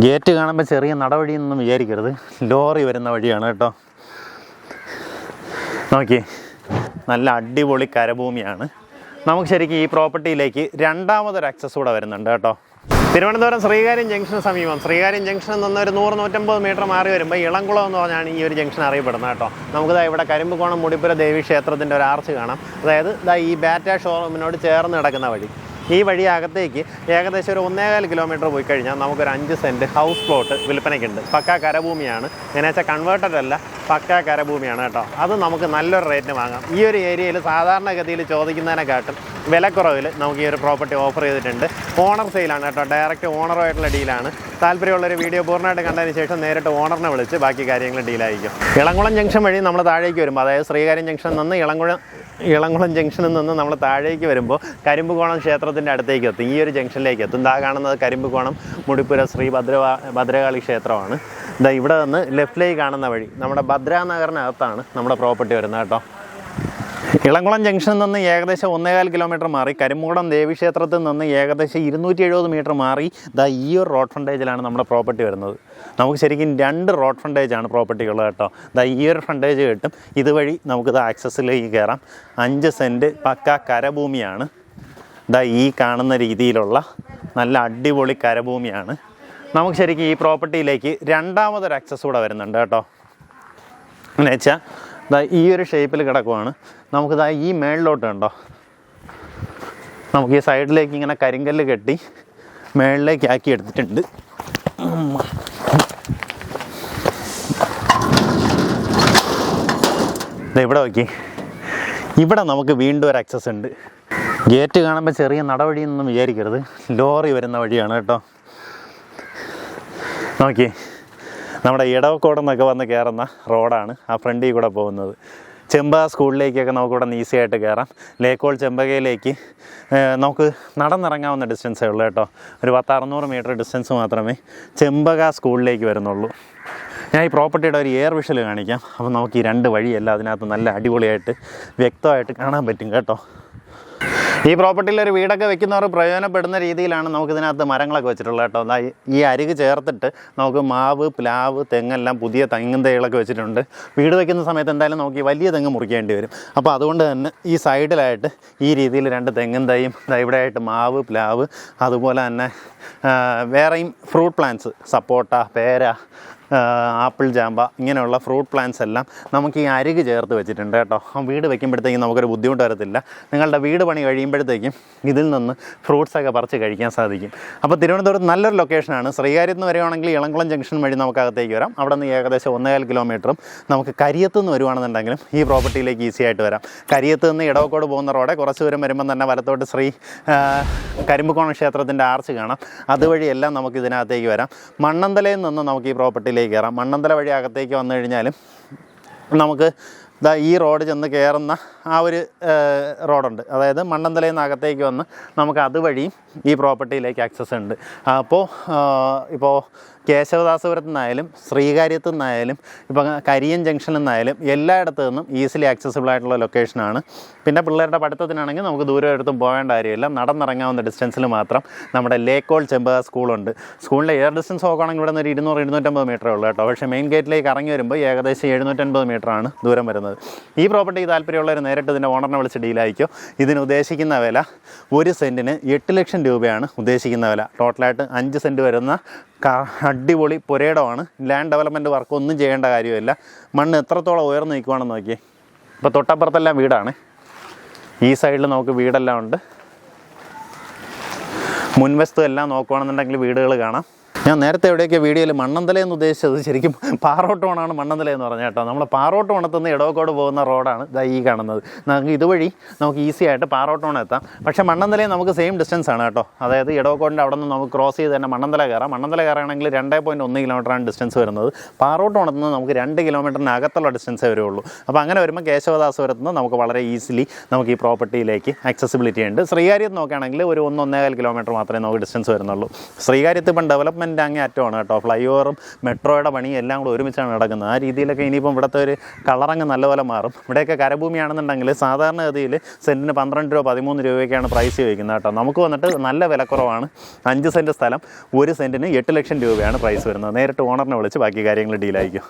Gate കാണുമ്പോൾ ചെറിയ നടവഴിയൊന്നും വിചാരിക്കരുത്. ലോറി വരുന്ന വഴിയാണ് കേട്ടോ. നോക്കി. നല്ല അടിപൊളി കരഭൂമിയാണ്. നമുക്ക് ശരിക്കും ഈ പ്രോപ്പർട്ടിയിലേക്ക് രണ്ടാമതൊരു ആക്സസ് കൂടെ വരുന്നുണ്ട് കേട്ടോ. തിരുവനന്തപുരം ശ്രീകാര്യം ജംഗ്ഷന് സമീപം. ശ്രീകാര്യം ജംഗ്ഷനിൽ നിന്ന് ഒരു നൂറ് നൂറ്റമ്പത് മീറ്റർ മാറി വരുമ്പോൾ ഇളംകുളം എന്ന് പറഞ്ഞാണ് ഈ ഒരു ജംഗ്ഷൻ അറിയപ്പെടുന്നത് കേട്ടോ. നമുക്കിതാ ഇവിടെ കരിമ്പുകോണം മുടിപ്പുര ദേവി ക്ഷേത്രത്തിന്റെ ഒരു ആർച്ച് കാണാം. അതായത് ഇതാ ഈ ബാറ്റ ഷോറൂമിനോട് ചേർന്ന് കിടക്കുന്ന വഴി. ഈ വഴി അകത്തേക്ക് ഏകദേശം ഒരു ഒന്നേകാൽ കിലോമീറ്റർ പോയി കഴിഞ്ഞാൽ നമുക്കൊരു അഞ്ച് സെന്റ് ഹൗസ് പ്ലോട്ട് വിൽപ്പനയ്ക്കുണ്ട്. പക്കാ കരഭൂമിയാണ്. എന്നു വെച്ചാൽ കൺവേർട്ടഡ് അല്ല പക്കാ കരഭൂമിയാണ് കേട്ടോ. അത് നമുക്ക് നല്ലൊരു റേറ്റിന് വാങ്ങാം. ഈ ഒരു ഏരിയയിൽ സാധാരണഗതിയിൽ ചോദിക്കുന്നതിനെക്കാട്ടും വിലക്കുറവിൽ നമുക്ക് ഈ ഒരു പ്രോപ്പർട്ടി ഓഫർ ചെയ്തിട്ടുണ്ട്. ഓണർ സെയിലാണ് കേട്ടോ. ഡയറക്റ്റ് ഓണറുമായിട്ടുള്ള ഡീലാണ്. താല്പര്യമുള്ളൊരു വീഡിയോ പൂർണമായിട്ട് കണ്ടതിന് ശേഷം നേരിട്ട് ഓണറിനെ വിളിച്ച് ബാക്കി കാര്യങ്ങൾ ഡീലായിരിക്കും. ഇളംകുളം ജംഗ്ഷൻ വഴി നമ്മൾ താഴേക്ക് വരുമ്പോൾ അതായത് ശ്രീകാര്യം ജംഗ്ഷനിൽ നിന്ന് ഇളംകുളം ഇളംകുളം ജംഗ്ഷനിൽ നിന്ന് നമ്മൾ താഴേക്ക് വരുമ്പോൾ കരിമ്പുകോണം ക്ഷേത്രത്തിന്റെ അടുത്തേക്ക് എത്തും. ഈ ഒരു ജംഗ്ഷനിലേക്ക് എത്തും. ദാ കാണുന്നത് കരിമ്പുകോണം മുടിപ്പുര ശ്രീ ഭദ്ര ഭദ്രകാളി ക്ഷേത്രമാണ്. ഇതാ ഇവിടെ നിന്ന് ലെഫ്റ്റിലേക്ക് കാണുന്ന വഴി നമ്മുടെ ഭദ്രാനഗറിനകത്താണ് നമ്മുടെ പ്രോപ്പർട്ടി വരുന്നത് കേട്ടോ. ഇളംകുളം ജംഗ്ഷനിൽ നിന്ന് ഏകദേശം ഒന്നേകാൽ കിലോമീറ്റർ മാറി. കരിമൂടം ദേവീക്ഷേത്രത്തിൽ നിന്ന് ഏകദേശം ഇരുന്നൂറ്റി എഴുപത് മീറ്റർ മാറി. ദാ ഈ ഒരു റോഡ് ഫ്രണ്ടേജിലാണ് നമ്മുടെ പ്രോപ്പർട്ടി വരുന്നത്. നമുക്ക് ശരിക്കും രണ്ട് റോഡ് ഫ്രണ്ടേജാണ് പ്രോപ്പർട്ടികൾ കേട്ടോ. ദാ ഈ ഒരു ഫ്രണ്ടേജ് കിട്ടും. ഇതുവഴി നമുക്കിത് ആക്സസിലേക്ക് കയറാം. അഞ്ച് സെന്റ് പക്ക കരഭൂമിയാണ്. ദാ ഈ കാണുന്ന രീതിയിലുള്ള നല്ല അടിപൊളി കരഭൂമിയാണ്. നമുക്ക് ശരിക്കും ഈ പ്രോപ്പർട്ടിയിലേക്ക് രണ്ടാമതൊരു ആക്സസ് കൂടെ വരുന്നുണ്ട് കേട്ടോ. എന്ന് ദാ ഈ ഒരു ഷേപ്പിൽ കിടക്കുവാണ്. നമുക്കിതാ ഈ മേളിലോട്ട് കണ്ടോ? നമുക്ക് ഈ സൈഡിലേക്ക് ഇങ്ങനെ കരിങ്കല്ല് കെട്ടി മേളിലേക്ക് ആക്കി എടുത്തിട്ടുണ്ട്. ഇവിടെ നോക്കി. ഇവിടെ നമുക്ക് വീണ്ടും ഒരു ആക്സസ് ഉണ്ട്. ഗേറ്റ് കാണുമ്പോൾ ചെറിയ നടവഴിയൊന്നും വിചാരിക്കരുത്. ലോറി വരുന്ന വഴിയാണ് കേട്ടോ. നോക്കി. നമ്മുടെ ഇടവക്കോട് നിന്നൊക്കെ വന്ന് കയറുന്ന റോഡാണ് ആ ഫ്രണ്ടിൽ കൂടെ പോകുന്നത്. ചെമ്പ സ്കൂളിലേക്കൊക്കെ നമുക്ക് ഇവിടെ ഈസി ആയിട്ട് കയറാം. ലേക്കോൾ ചെമ്പകയിലേക്ക് നമുക്ക് നടന്നിറങ്ങാവുന്ന ഡിസ്റ്റൻസേ ഉള്ളൂ കേട്ടോ. ഒരു പത്ത് അറുന്നൂറ് മീറ്റർ ഡിസ്റ്റൻസ് മാത്രമേ ചെമ്പക സ്കൂളിലേക്ക് വരുന്നുള്ളൂ. ഞാൻ ഈ പ്രോപ്പർട്ടിയുടെ ഒരു എയർ വിഷൽ കാണിക്കാം. അപ്പോൾ നമുക്ക് ഈ രണ്ട് വഴിയല്ല അതിനകത്ത് നല്ല അടിപൊളിയായിട്ട് വ്യക്തമായിട്ട് കാണാൻ പറ്റും കേട്ടോ. ഈ പ്രോപ്പർട്ടിയിൽ ഒരു വീടൊക്കെ വെക്കുന്നവർ പ്രയോജനപ്പെടുന്ന രീതിയിലാണ് നമുക്ക് ഇതിനകത്ത് മരങ്ങളൊക്കെ വെച്ചിട്ടുള്ളത് കേട്ടോ. ഈ- അരിക് ചേർത്തിട്ട് നമുക്ക് മാവ് പ്ലാവ് തെങ്ങെല്ലാം പുതിയ തെങ്ങും തൈകളൊക്കെ വെച്ചിട്ടുണ്ട്. വീട് വെക്കുന്ന സമയത്ത് എന്തായാലും നമുക്ക് വലിയ തെങ്ങ് മുറിക്കേണ്ടി വരും. അപ്പോൾ അതുകൊണ്ട് തന്നെ ഈ സൈഡിലായിട്ട് ഈ രീതിയിൽ രണ്ട് തെങ്ങും തൈയും ഇവിടെ ആയിട്ട് മാവ് പ്ലാവ് അതുപോലെ തന്നെ വേറെയും ഫ്രൂട്ട് പ്ലാന്റ്സ് സപ്പോട്ട പേര ആപ്പിൾ ജാമ്പ ഇങ്ങനെയുള്ള ഫ്രൂട്ട് പ്ലാന്റ്സ് എല്ലാം നമുക്ക് ഈ അരിക് ചേർത്ത് വെച്ചിട്ടുണ്ട് കേട്ടോ. ആ വീട് വെക്കുമ്പോഴത്തേക്കും നമുക്കൊരു ബുദ്ധിമുട്ട് വരത്തില്ല. നിങ്ങളുടെ വീട് പണി കഴിയുമ്പോഴത്തേക്കും ഇതിൽ നിന്ന് ഫ്രൂട്ട്സൊക്കെ പറിച്ച് കഴിക്കാൻ സാധിക്കും. അപ്പോൾ തിരുവനന്തപുരത്ത് നല്ലൊരു ലൊക്കേഷനാണ് ശ്രീകാര്യത്ത് നിന്ന് വരുവാണെങ്കിൽ ഇളംകുളം ജംഗ്ഷൻ വഴി നമുക്ക് അകത്തേക്ക് വരാം. അവിടെ നിന്ന് ഏകദേശം ഒന്നേകാൽ കിലോമീറ്ററും നമുക്ക് കരിയത്ത് നിന്ന് വരുവാണെന്നുണ്ടെങ്കിലും ഈ പ്രോപ്പർട്ടിയിലേക്ക് ഈസി ആയിട്ട് വരാം. കരിയത്ത് നിന്ന് ഇടവക്കോട് പോകുന്ന റോഡ് കുറച്ച് ദൂരം വരുമ്പം തന്നെ വലത്തോട്ട് ശ്രീ കരിമ്പുകോണം ക്ഷേത്രത്തിന്റെ ആർച്ച് കാണാം. അതുവഴിയെല്ലാം നമുക്ക് ഇതിനകത്തേക്ക് വരാം. മണ്ണന്തലയിൽ നിന്ന് നമുക്ക് ഈ പ്രോപ്പർട്ടിയിലേക്ക് കയറാം. മണ്ണന്തല വഴി അകത്തേക്ക് വന്നു കഴിഞ്ഞാലും നമുക്ക് ദാ ഈ റോഡ് ചെന്ന് കയറുന്ന ആ ഒരു റോഡുണ്ട്. അതായത് മണ്ണന്തലയിൽ നിന്ന് അകത്തേക്ക് വന്ന് നമുക്ക് അതുവഴിയും ഈ പ്രോപ്പർട്ടിയിലേക്ക് ആക്സസ് ഉണ്ട്. അപ്പോൾ ഇപ്പോൾ കേശവദാസപുരത്തു നിന്നായാലും ശ്രീകാര്യത്തു നിന്നായാലും ഇപ്പം കരിയൻ ജംഗ്ഷനിൽ നിന്നായാലും എല്ലായിടത്തു നിന്നും ഈസിലി ആക്സസിബിൾ ആയിട്ടുള്ള ലൊക്കേഷനാണ് പിന്നെ പിള്ളേരുടെ പഠിത്തത്തിനാണെങ്കിൽ നമുക്ക് ദൂരം എടുത്തും പോകേണ്ട കാര്യമില്ല. നടന്നിറങ്ങാവുന്ന ഡിസ്റ്റൻസിൽ മാത്രം നമ്മുടെ ലേക്കോൾ ചെമ്പക സ്കൂളുണ്ട് സ്കൂളിന്റെ എയർ ഡിസ്റ്റൻസ് നോക്കുകയാണെങ്കിൽ ഇവിടെ നിന്ന് ഒരു ഇരുന്നൂറ് ഇരുന്നൂറ്റമ്പത് മീറ്ററേ ഉള്ളൂ കേട്ടോ. പക്ഷേ മെയിൻ ഗേറ്റിലേക്ക് ഇറങ്ങി വരുമ്പോൾ ഏകദേശം എഴുന്നൂറ്റൻപത് മീറ്ററാണ് ദൂരം വരുന്നത്. ഈ പ്രോപ്പർട്ടിക്ക് താല്പര്യമുള്ളവർ നേരിട്ട് ഇതിന്റെ ഓണറിനെ വിളിച്ച് ഡീലായിക്കോ ഇതിന് ഉദ്ദേശിക്കുന്ന വില ഒരു സെന്റിന് എട്ട് ലക്ഷം രൂപയാണ് ഉദ്ദേശിക്കുന്ന വില. ടോട്ടലായിട്ട് അഞ്ച് സെന്റ് വരുന്ന അടിപൊളി പുരയിടമാണ്. ലാൻഡ് ഡെവലപ്മെന്റ് വർക്ക് ഒന്നും ചെയ്യേണ്ട കാര്യമില്ല. മണ്ണ് എത്രത്തോളം ഉയർന്നു നിൽക്കുവാണെന്ന് നോക്കിയേ. ഇപ്പോൾ തൊട്ടപ്പുറത്തെല്ലാം വീടാണ്. ഈ സൈഡിൽ നമുക്ക് വീടെല്ലാം ഉണ്ട്. മുൻവശത്തും എല്ലാം നോക്കുകയാണെന്നുണ്ടെങ്കിൽ വീടുകൾ കാണാം. ഞാൻ നേരത്തെ എവിടെയൊക്കെ വീഡിയോയിൽ മണ്ണന്തല എന്ന് ഉദ്ദേശിച്ചത് ശരിക്കും പാറോട്ടോണാണ് മണ്ണന്തല എന്ന് പറഞ്ഞ കേട്ടോ. നമ്മൾ പാറോട്ടോണത്ത് നിന്ന് ഇടവക്കോട് പോകുന്ന റോഡാണ് ഇതാ ഈ കാണുന്നത്. നമുക്ക് ഇതുവഴി നമുക്ക് ഈസി ആയിട്ട് പാറോട്ടോണം എത്താം. പക്ഷേ മണ്ണന്തലയിൽ നമുക്ക് സെയിം ഡിസ്റ്റൻസ് ആണ് കേട്ടോ. അതായത് ഇടവക്കോടിന്റെ അവിടെ നിന്ന് നമുക്ക് ക്രോസ് ചെയ്ത് തന്നെ മണ്ണന്തല കയറാം. മണ്ണന്തല കയറുകയാണെങ്കിൽ രണ്ടേ പോയിന്റ് ഒന്ന് കിലോമീറ്ററാണ് ഡിസ്റ്റൻസ് വരുന്നത്. പാറോട്ടോണത്ത് നിന്ന് നമുക്ക് രണ്ട് കിലോമീറ്ററിന് അകത്തുള്ള ഡിസ്റ്റൻസേ വരുള്ളൂ അപ്പോൾ അങ്ങനെ വരുമ്പോൾ കേശവദാസപുരത്ത് നമുക്ക് വളരെ ഈസിലി നമുക്ക് ഈ പ്രോപ്പർട്ടിയിലേക്ക് ആക്സസിബിലിറ്റി ഉണ്ട്. ശ്രീകാര്യത്ത് നോക്കുകയാണെങ്കിൽ ഒരു ഒന്ന് ഒന്നേകാൽ കിലോമീറ്റർ മാത്രമേ നമുക്ക് ഡിസ്റ്റൻസ് വരുന്നുള്ളൂ. ശ്രീകാര്യത്ത് ഇപ്പം ഡെവലപ്മെന്റ് ഡെവലപ്മെന്റ് അങ്ങേ അറ്റമാണ് കേട്ടോ. ഫ്ലൈ ഓവറും മെട്രോയുടെ പണിയും എല്ലാം കൂടെ ഒരുമിച്ചാണ് നടക്കുന്നത്. ആ രീതിയിലൊക്കെ ഇനിയിപ്പം ഇവിടുത്തെ ഒരു കളറങ്ങ് നല്ലപോലെ മാറും. ഇവിടെയൊക്കെ കരഭൂമിയാണെന്നുണ്ടെങ്കിൽ സാധാരണഗതിയിൽ സെന്റിന് പന്ത്രണ്ട് രൂപ പതിമൂന്ന് രൂപയ്ക്കാണ് പ്രൈസ് ചോദിക്കുന്നത് കേട്ടോ. നമുക്ക് വന്നിട്ട് നല്ല വിലക്കുറവാണ് അഞ്ച് സെന്റ് സ്ഥലം ഒരു സെന്റിന് എട്ട് ലക്ഷം രൂപയാണ് പ്രൈസ് വരുന്നത്. നേരിട്ട് ഓണറിനെ വിളിച്ച് ബാക്കി കാര്യങ്ങൾ ഡീലായിരിക്കും